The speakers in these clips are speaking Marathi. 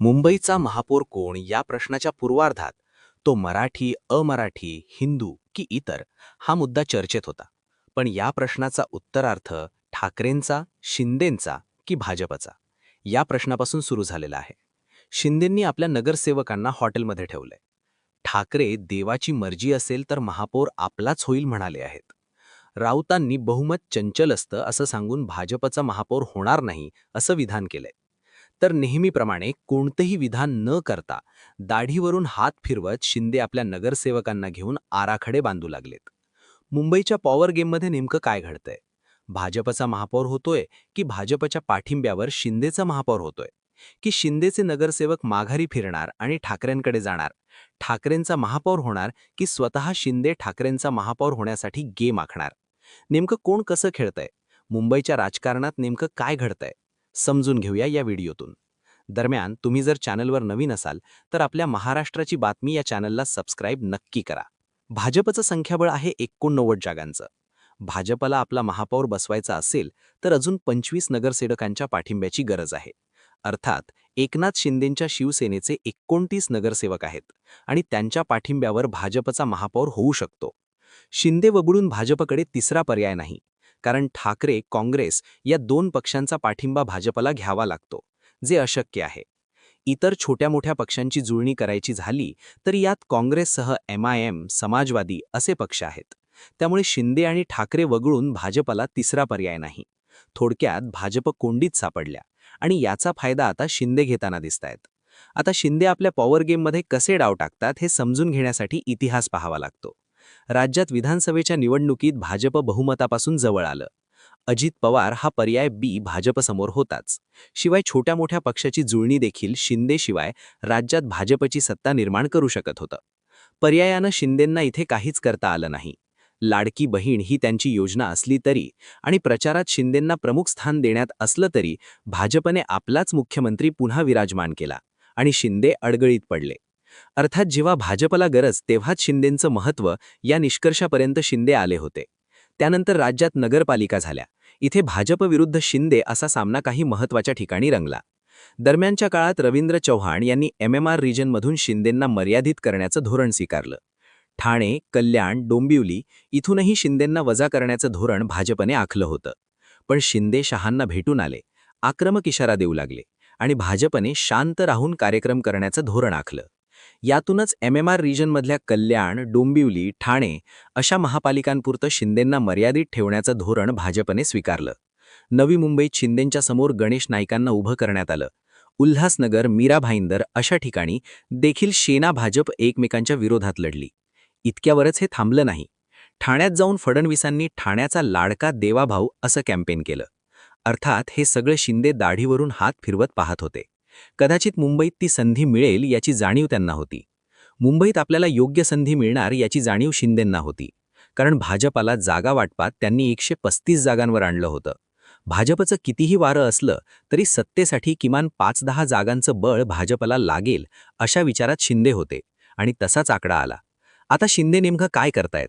मुंबईचा महापौर कोण या प्रश्नाच्या पूर्वार्धात? तो मराठी अमराठी हिंदू की इतर? हा मुद्दा चर्चेत होता. पण या प्रश्नाचा उत्तरार्थ ठाकरेंचा शिंदेंचा की भाजपचा? या प्रश्नापासून सुरू झालेला आहे. शिंदेंनी आपल्या नगरसेवकांना हॉटेलमध्ये ठेवलंय. ठाकरे देवाची मर्जी असेल तर महापौर आपलाच होईल म्हणाले आहेत. राऊतांनी बहुमत चंचल असतं असं सांगून भाजपचा महापौर होणार नाही असं विधान केलंय. तर नेहमीप्रमाणे कोणतंही विधान न करता दाढीवरून हात फिरवत शिंदे आपल्या नगरसेवकांना घेऊन आराखडे बांधू लागलेत. मुंबईच्या पॉवर गेममध्ये नेमकं काय घडतंय? भाजपचा महापौर होतोय की भाजपच्या पाठिंब्यावर शिंदेचा महापौर होतोय? की शिंदेचे नगरसेवक माघारी फिरणार आणि ठाकरेंकडे जाणार? ठाकरेंचा महापौर होणार की स्वतः शिंदे ठाकरेंचा महापौर होण्यासाठी गेम आखणार नेमकं कोण कसं खेळतंय? मुंबईच्या राजकारणात नेमकं काय घडतंय? समजून घेऊया या व्हिडिओतून. दरम्यान तुम्ही जर चॅनलवर नवीन असाल तर आपल्या महाराष्ट्राची बातमी या चॅनलला सबस्क्राईब नक्की करा. भाजपचं संख्याबळ आहे एकोणनव्वद जागांचं. भाजपला आपला महापौर बसवायचा असेल तर अजून पंचवीस नगरसेवकांच्या पाठिंब्याची गरज आहे. अर्थात एकनाथ शिंदेंच्या शिवसेनेचे एकोणतीस नगरसेवक आहेत आणि त्यांच्या पाठिंब्यावर भाजपचा महापौर होऊ शकतो. शिंदे वगळून भाजपकडे तिसरा पर्याय नाही. कारण ठाकरे काँग्रेस या दोन पक्षांचा पाठिंबा भाजपला घ्यावा लागतो जे अशक्य आहे. इतर छोट्या मोठ्या पक्षांची जुळणी करायची झाली तर यात काँग्रेससह एम आय एम समाजवादी असे पक्ष आहेत. त्यामुळे शिंदे आणि ठाकरे वगळून भाजपला तिसरा पर्याय नाही. थोडक्यात भाजप कोंडीत सापडल्या आणि याचा फायदा आता शिंदे घेताना दिसतायत. आता शिंदे आपल्या पॉवर गेममध्ये कसे डाव टाकतात हे समजून घेण्यासाठी इतिहास पाहावा लागतो. राज्यात विधानसभेच्या निवडणुकीत भाजप बहुमतापासून जवळ आलं. अजित पवार हा पर्याय बी भाजपसमोर होताच. शिवाय छोट्या मोठ्या पक्षाची जुळणी देखील शिंदेशिवाय राज्यात भाजपची सत्ता निर्माण करू शकत होतं. पर्यायानं शिंदेंना इथे काहीच करता आलं नाही. लाडकी बहीण ही त्यांची योजना असली तरी आणि प्रचारात शिंदेंना प्रमुख स्थान देण्यात असलं तरी भाजपने आपलाच मुख्यमंत्री पुन्हा विराजमान केला आणि शिंदे अडगळीत पडले. अर्थात जेव्हा भाजपला गरज तेव्हाच शिंदेंचं महत्त्व या निष्कर्षापर्यंत शिंदे आले होते. त्यानंतर राज्यात नगरपालिका झाल्या. इथे भाजपविरुद्ध शिंदे असा सामना काही महत्त्वाच्या ठिकाणी रंगला. दरम्यानच्या काळात रवींद्र चव्हाण यांनी एमएमआर रिजनमधून शिंदेंना मर्यादित करण्याचं धोरण स्वीकारलं. ठाणे कल्याण डोंबिवली इथूनही शिंदेंना वजा करण्याचं धोरण भाजपने आखलं होतं. पण शिंदे शहांना भेटून आले आक्रमक इशारा देऊ लागले आणि भाजपने शांत राहून कार्यक्रम करण्याचं धोरण आखलं. यातूनच एम एम आर रिजनमधल्या कल्याण डोंबिवली ठाणे अशा महापालिकांपुरतं शिंदेंना मर्यादित ठेवण्याचं धोरण भाजपने स्वीकारलं. नवी मुंबईत शिंदेंच्या समोर गणेश नाईकांना उभं करण्यात आलं. उल्हासनगर मीरा भाईंदर अशा ठिकाणी देखील शेना भाजप एकमेकांच्या विरोधात लढली. इतक्यावरच हे थांबलं नाही. ठाण्यात जाऊन फडणवीसांनी ठाण्याचा लाडका देवाभाऊ असं कॅम्पेन केलं. अर्थात हे सगळे शिंदे दाढीवरून हात फिरवत पाहत होते. कदाचित मुंबईत ती संधी मिळेल याची जाणीव त्यांना होती. मुंबईत आपल्याला योग्य संधी मिळणार याची जाणीव शिंदेंना होती. कारण भाजपाला जागा वाटपात त्यांनी एकशे पस्तीस जागांवर आणलं होतं. भाजपचं कितीही वारं असलं तरी सत्तेसाठी किमान पाच दहा जागांचं बळ भाजपला लागेल अशा विचारात शिंदे होते आणि तसाच आकडा आला. आता शिंदे नेमकं काय करतायत?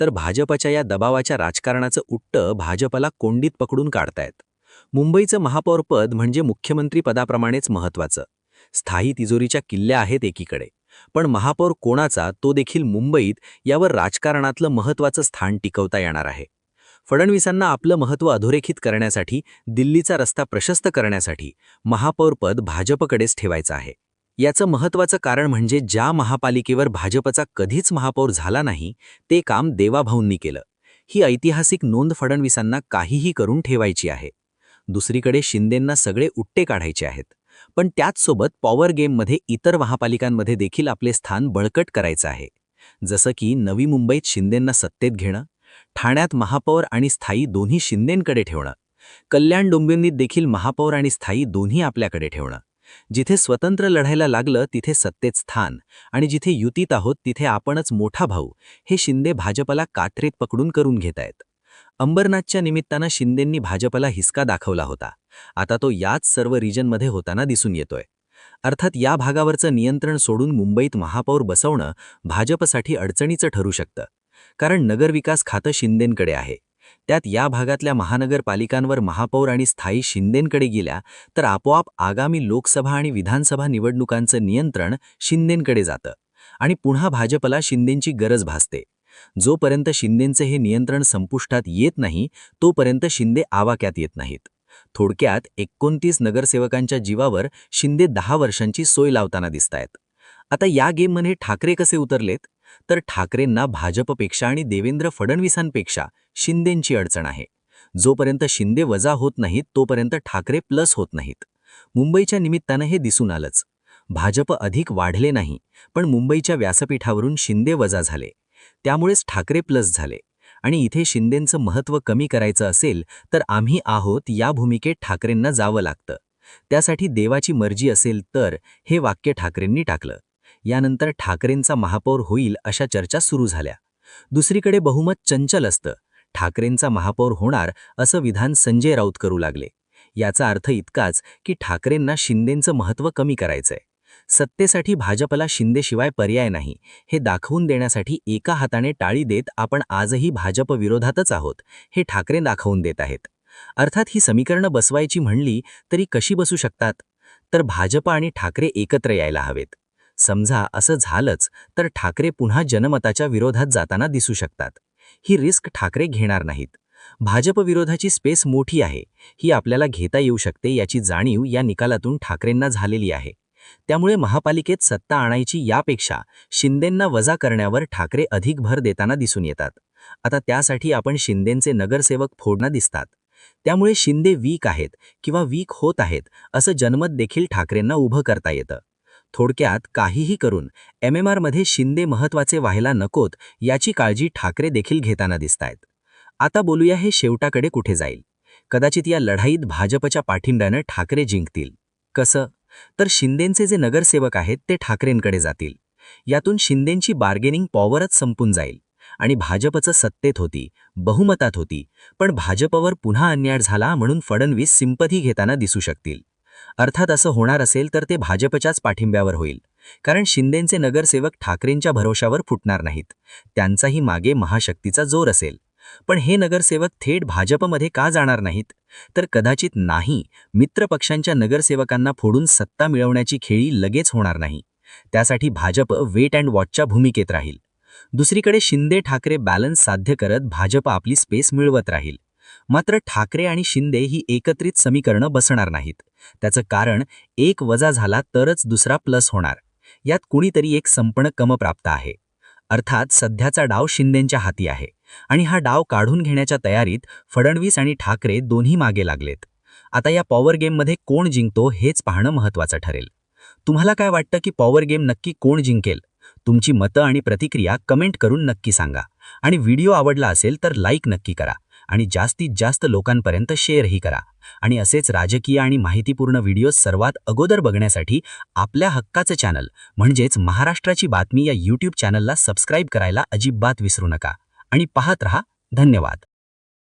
तर भाजपच्या या दबावाच्या राजकारणाचं उट्ट भाजपला कोंडीत पकडून काढतायत. मुंबईचं महापौरपद म्हणजे मुख्यमंत्री पदाप्रमाणेच महत्त्वाचं. स्थायी तिजोरीच्या किल्ल्या आहेत एकीकडे. पण महापौर कोणाचा तो देखील मुंबईत यावर राजकारणातलं महत्त्वाचं स्थान टिकवता येणार आहे. फडणवीसांना आपलं महत्त्व अधोरेखित करण्यासाठी दिल्लीचा रस्ता प्रशस्त करण्यासाठी महापौरपद भाजपकडेच ठेवायचं आहे. याचं महत्त्वाचं कारण म्हणजे ज्या महापालिकेवर भाजपचा कधीच महापौर झाला नाही ते काम देवाभाऊंनी केलं. ही ऐतिहासिक नोंद फडणवीसांना काहीही करून ठेवायची आहे. दुसरीकडे शिंदेंना सगळे उट्टे काढायचे आहेत. पण त्याचसोबत पॉवर गेममध्ये इतर महापालिकांमध्ये देखील आपले स्थान बळकट करायचं आहे. जसं की नवी मुंबईत शिंदेंना सत्तेत घेणं ठाण्यात महापौर आणि स्थायी दोन्ही शिंदेंकडे ठेवणं कल्याण डोंबिवलीत देखील महापौर आणि स्थायी दोन्ही आपल्याकडे ठेवणं. जिथे स्वतंत्र लढायला लागलं तिथे सत्तेत स्थान आणि जिथे युतीत आहोत तिथे आपणच मोठा भाऊ हे शिंदे भाजपला कात्रेत पकडून करून घेत आहेत अंबरनाथच्या निमित्तानं शिंदेंनी भाजपला हिसका दाखवला होता. आता तो याच सर्व रिजनमध्ये होताना दिसून येतोय. अर्थात या भागावरचं नियंत्रण सोडून मुंबईत महापौर बसवणं भाजपसाठी अडचणीचं ठरू शकतं. कारण नगरविकास खातं शिंदेंकडे आहे. त्यात या भागातल्या महानगरपालिकांवर महापौर आणि स्थायी शिंदेंकडे गेल्या तर आपोआप आगामी लोकसभा आणि विधानसभा निवडणुकांचं नियंत्रण शिंदेंकडे जातं. आणि पुन्हा भाजपला शिंदेंची गरज भासते. जोपर्यंत शिंदेंचे हे नियंत्रण संपुष्टात येत नाही तोपर्यंत शिंदे आवाक्यात येत नाहीत. थोडक्यात एकोणतीस नगरसेवकांच्या जीवावर शिंदे दहा वर्षांची सोय लावताना दिसतायत. आता या गेममध्ये ठाकरे कसे उतरलेत? तर ठाकरेंना भाजपपेक्षा आणि देवेंद्र फडणवीसांपेक्षा शिंदेंची अडचण आहे. जोपर्यंत शिंदे वजा होत नाहीत तोपर्यंत ठाकरे प्लस होत नाहीत. मुंबईच्या निमित्तानं हे दिसून आलंच. भाजप अधिक वाढले नाही पण मुंबईच्या व्यासपीठावरून शिंदे वजा झाले. त्यामुळेच ठाकरे प्लस झाले. आणि इथे शिंदेंचं महत्त्व कमी करायचं असेल तर आम्ही आहोत या भूमिकेत ठाकरेंना जावं लागतं. त्यासाठी देवाची मर्जी असेल तर हे वाक्य ठाकरेंनी टाकलं. यानंतर ठाकरेंचा महापौर होईल अशा चर्चा सुरू झाल्या. दुसरीकडे बहुमत चंचल असतं. ठाकरेंचा महापौर होणार असं विधान संजय राऊत करू लागले. याचा अर्थ इतकाच की ठाकरेंना शिंदेंचं महत्त्व कमी करायचंय. सत्तेसाठी भाजपला शिंदेशिवाय पर्याय नाही. हे दाखवून देण्यासाठी एका हाताने टाळी देत आपण आजही भाजप विरोधातच आहोत हे ठाकरे दाखवून देत आहेत. अर्थात ही समीकरणं बसवायची म्हणली तरी कशी बसू शकतात? तर भाजप आणि ठाकरे एकत्र यायला हवेत. समजा असं झालंच तर ठाकरे पुन्हा जनमताच्या विरोधात जाताना दिसू शकतात. ही रिस्क ठाकरे घेणार नाहीत. भाजप विरोधाची स्पेस मोठी आहे. ही आपल्याला घेता येऊ शकते याची जाणीव या निकालातून ठाकरेंना झालेली आहे. त्यामुळे महापालिकेत सत्ता आणायची यापेक्षा शिंदेंना वजा करण्यावर ठाकरे अधिक भर देताना दिसून येतात. आता त्यासाठी आपण शिंदेंचे नगरसेवक फोडणं दिसतात. त्यामुळे शिंदे वीक आहेत किंवा वीक होत आहेत असं जनमत देखील ठाकरेंना उभं करता येतं. थोडक्यात काहीही करून एम एम आरमध्ये शिंदे महत्त्वाचे व्हायला नकोत याची काळजी ठाकरे देखील घेताना दिसतायत. आता बोलूया हे शेवटाकडे कुठे जाईल. कदाचित या लढाईत भाजपच्या पाठिंब्यानं ठाकरे जिंकतील. कसं? तर शिंदेंचे जे नगरसेवक आहेत ते ठाकरेंकडे जातील. यातून शिंदेंची बार्गेनिंग पॉवरच संपून जाईल आणि भाजपचं सत्तेत होती बहुमतात होती पण भाजपवर पुन्हा अन्याय झाला म्हणून फडणवीस सिंपथी घेताना दिसू शकतील. अर्थात असं होणार असेल तर ते भाजपच्याच पाठिंब्यावर होईल. कारण शिंदेंचे नगरसेवक ठाकरेंच्या भरोशावर फुटणार नाहीत. त्यांचाही मागे महाशक्तीचा जोर असेल. पण हे नगरसेवक थेट भाजपमध्ये का जाणार नाहीत? तर कदाचित नाही मित्रपक्षांच्या नगरसेवकांना फोडून सत्ता मिळवण्याची खेळी लगेच होणार नाही. त्यासाठी भाजप वेट अँड वॉचच्या भूमिकेत राहील. दुसरीकडे शिंदे ठाकरे बॅलन्स साध्य करत भाजप आपली स्पेस मिळवत राहील. मात्र ठाकरे आणि शिंदे ही एकत्रित समीकरणं बसणार नाहीत. त्याचं कारण एक वजा झाला तरच दुसरा प्लस होणार. यात कुणीतरी एक संपण कमप्राप्त आहे. अर्थात सध्याचा डाव शिंदेंच्या हाती आहे. आणि हा डाव काढून घेण्याच्या तयारीत फडणवीस आणि ठाकरे दोन्ही मागे लागलेत. आता या पॉवर गेममध्ये कोण जिंकतो हेच पाहणं महत्त्वाचं ठरेल. तुम्हाला काय वाटतं की पॉवर गेम नक्की कोण जिंकेल? तुमची मतं आणि प्रतिक्रिया कमेंट करून नक्की सांगा. आणि व्हिडिओ आवडला असेल तर लाईक नक्की करा. आणि जास्तीत जास्त लोकांपर्यंत शेअरही करा. आणि असेच राजकीय आणि माहितीपूर्ण व्हिडिओ सर्वात अगोदर बघण्यासाठी आपल्या हक्काचं चॅनल म्हणजेच महाराष्ट्राची बातमी या यूट्यूब चॅनलला सबस्क्राईब करायला अजिबात विसरू नका. आणि पाहत रहा. धन्यवाद.